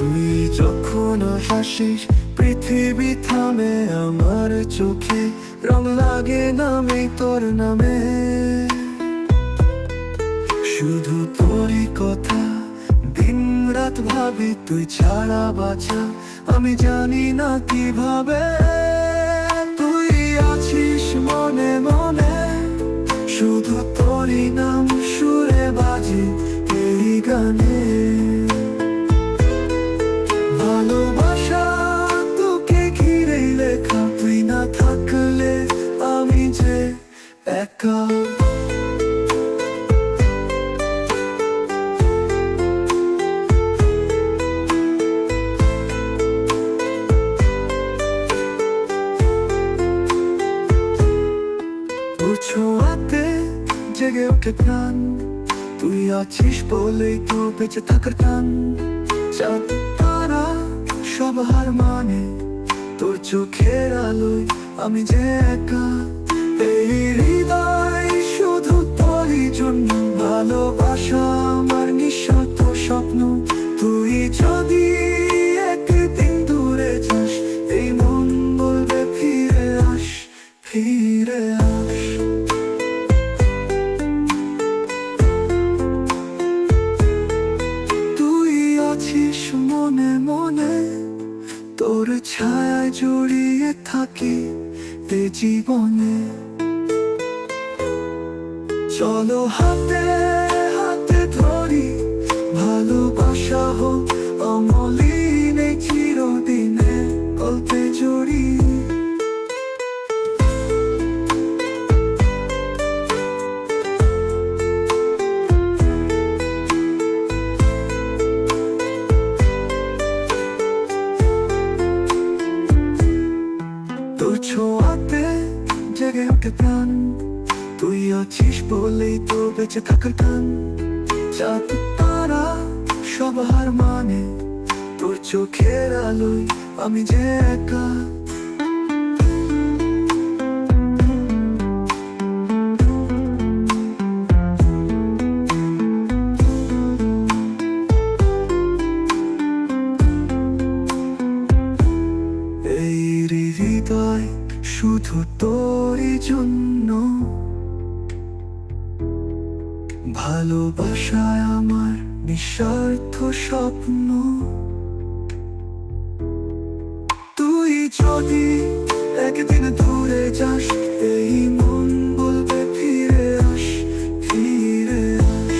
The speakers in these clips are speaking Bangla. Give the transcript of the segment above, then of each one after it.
যখন হাসিস, পৃথিবী থামে, আমার চোখে রং লাগে নামে তোর নামে। শুধু তোরই কথা দিন রাত ভাবি, তুই ছাড়া বাঁচা আমি জানি না কীভাবে। তুই আছিস মনে মনে, শুধু তোরই নাম, সুরে বাজে, এই গানে। ছোঁয়াতে জেগে ওঠে প্রাণ। তুই আছিস বলেই তো বেঁচে থাকার টান। তারা, সব হার মানে তোর চোখের আলোয় আমি যে একা। এই হৃদয় শুধু তোরই জন্য ভালোবাসা, আমার নিঃস্বার্থ স্বপ্ন। তুই যদি জড়িয়ে থাকি তে জীবনে। চলো হাতে হাতে ধরি ভালোবাসা হোক ছোঁয়াতে জেগে ওঠে প্রাণ। তুই আছিস বলেই তো বেঁচে থাকার টান। চাঁদ, তারা, সব হার মানে তোর চোখের আলোয় আমি যে একা। হৃদয় শুধু তোরই জন্য। ভালোবাসায় আমার নিঃস্বার্থ স্বপ্ন। তুই যদি একদিন দূরে যাস, এই মন বলবে ফিরে আস ফিরে আস।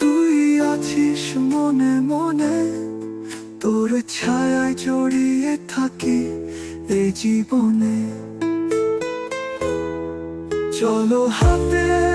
তুই আছিস মনে মনে, তোর ছায়ায় জড়িয়ে থাকি এই জীবনে। চলো হাতে